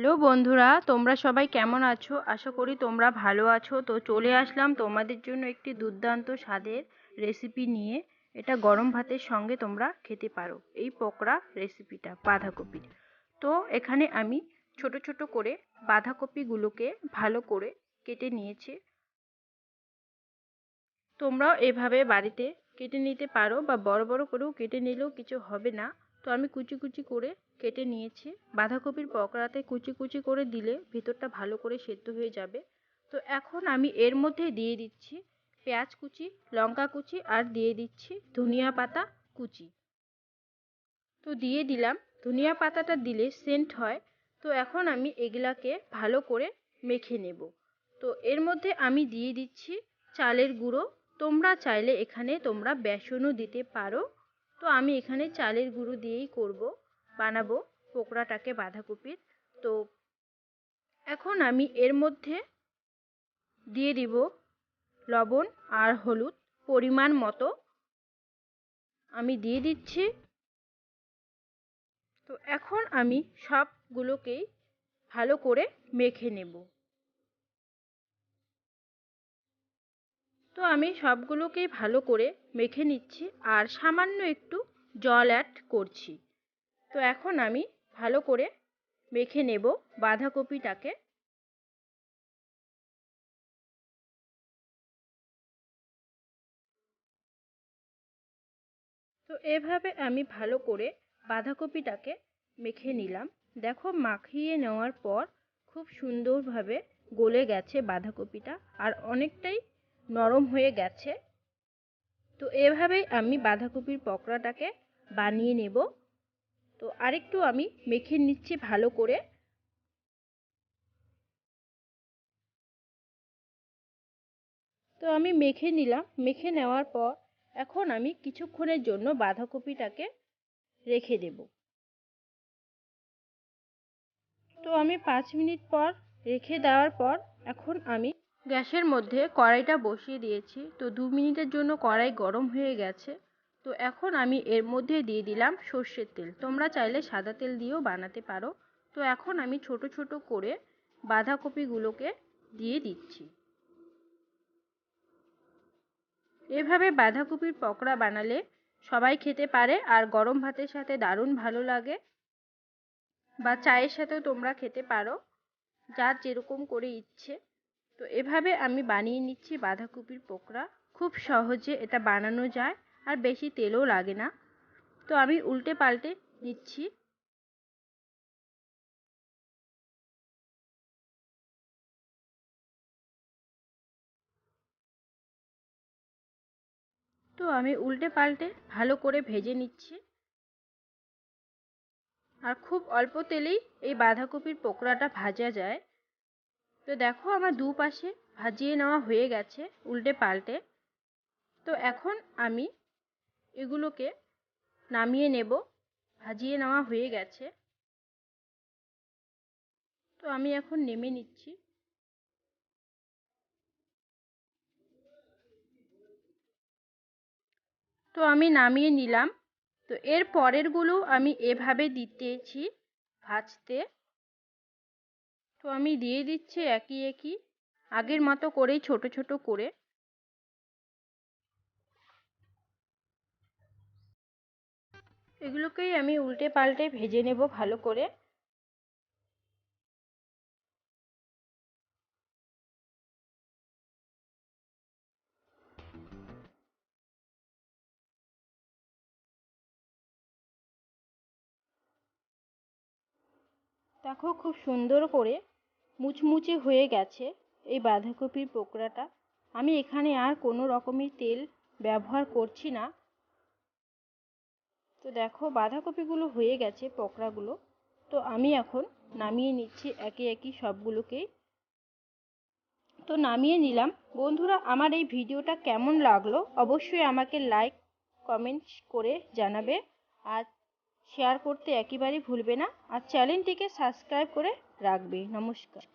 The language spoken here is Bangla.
হ্যালো বন্ধুরা, তোমরা সবাই কেমন আছো? আশা করি তোমরা ভালো আছো। তো চলে আসলাম তোমাদের জন্য একটি দুর্দান্ত স্বাদের রেসিপি নিয়ে। এটা গরম ভাতের সঙ্গে তোমরা খেতে পারো। এই পকোড়া রেসিপিটা বাঁধাকপির তো এখানে আমি ছোট ছোট করে বাঁধাকপিগুলোকে ভালো করে কেটে নিয়েছি। তোমরাও এভাবে বাড়িতে কেটে নিতে পারো বা বড় বড় করেও কেটে নিলেও কিছু হবে না। তো আমি কুচি কুচি করে কেটে নিয়েছি। বাঁধাকপির পকোড়াতে কুচি কুচি করে দিলে ভেতরটা ভালো করে সেদ্ধ হয়ে যাবে। তো এখন আমি এর মধ্যে দিয়ে দিচ্ছি পেঁয়াজ কুচি, লঙ্কা কুচি আর দিয়ে দিচ্ছি ধনিয়া পাতা কুচি। তো দিয়ে দিলাম। ধনিয়া পাতাটা দিলে সেন্ট হয়। তো এখন আমি এগুলাকে ভালো করে মেখে নেব। তো এর মধ্যে আমি দিয়ে দিচ্ছি চালের গুঁড়ো। তোমরা চাইলে এখানে তোমরা বেসনও দিতে পারো। তো আমি এখানে চালের গুঁড়ো দিয়েই করব, বানাবো পকোড়াটাকে বাঁধাকপির। তো এখন আমি এর মধ্যে দিয়ে দিব লবণ আর হলুদ পরিমাণ মতো। আমি দিয়ে দিচ্ছি। তো এখন আমি সবগুলোকেই ভালো করে মেখে নেব। তো আমি সবগুলোকেই ভালো করে মেখে নিচ্ছি আর সামান্য একটু জল অ্যাড করছি। তো এখন আমি ভালো করে মেখে নেব বাঁধাকপিটাকে। তো এভাবে আমি ভালো করে বাঁধাকপিটাকে মেখে নিলাম। দেখো মাখিয়ে নেওয়ার পর খুব সুন্দরভাবে গলে গেছে বাঁধাকপিটা আর অনেকটাই নরম হয়ে গেছে। তো এভাবেই আমি বাঁধাকপির পকোড়াটাকে বানিয়ে নেব। তো আরেকটু আমি মেখে নিচ্ছি ভালো করে। তো আমি মেখে নিলাম। মেখে নেওয়ার পর এখন আমি কিছুক্ষণের জন্য বাঁধাকপিটাকে রেখে দেব। তো আমি পাঁচ মিনিট পর রেখে দেওয়ার পর এখন আমি গ্যাসের মধ্যে কড়াইটা বসিয়ে দিয়েছি। তো দু মিনিটের জন্য কড়াই গরম হয়ে গেছে। তো এখন আমি এর মধ্যে দিয়ে দিলাম সর্ষের তেল। তোমরা চাইলে সাদা তেল দিয়েও বানাতে পারো। তো এখন আমি ছোট ছোট করে বাঁধাকপিগুলোকে দিয়ে দিচ্ছি। এভাবে বাঁধাকপির পকোড়া বানালে সবাই খেতে পারে আর গরম ভাতের সাথে দারুণ ভালো লাগে। বা চায়ের সাথেও তোমরা খেতে পারো। যার যেরকম করে ইচ্ছে। তো এভাবে আমি বানিয়ে নিচ্ছি বাঁধাকপির পকোড়া খুব সহজে এটা বানানো যায় আর বেশি তেলও লাগে না। তো আমি উল্টে পাল্টে নিচ্ছি। তো আমি উল্টে পাল্টে ভালো করে ভেজে নিচ্ছি। আর খুব অল্প তেলেই এই বাঁধাকপির পকোড়াটা ভাজা যায়। তো দেখো আমার দুপাশে ভাজিয়ে নেওয়া হয়ে গেছে, উল্টে পাল্টে। তো এখন আমি এগুলোকে নামিয়ে নেব, ভাজিয়ে নেওয়া হয়ে গেছে। তো আমি এখন নেমে নিচ্ছি। তো আমি নামিয়ে নিলাম। তো এর পরেরগুলো আমি এভাবে দিতেছি ভাজতে। তো আমি দিয়ে দিচ্ছি একই একই। আগের মতো করেই ছোট ছোট করে। এগুলোকেই আমি উল্টে পাল্টে ভেজে নেব ভালো করে। দেখো খুব সুন্দর করে মুচমুচে হয়ে গেছে এই বাঁধাকপির পকোড়াটা। আমি এখানে আর কোনো রকমের তেল ব্যবহার করছি না। তো দেখো, বাঁধাকপিগুলো হয়ে গেছে পকোড়াগুলো। তো আমি এখন নামিয়ে নিচ্ছি একে একে সবগুলোকেই তো নামিয়ে নিলাম। বন্ধুরা, আমার এই ভিডিওটা কেমন লাগল অবশ্যই আমাকে লাইক কমেন্টস করে জানাবে। আর শেয়ার করতে একেবারেই ভুলবে না। আর চ্যানেলটিকে সাবস্ক্রাইব করে রাখবে। নমস্কার।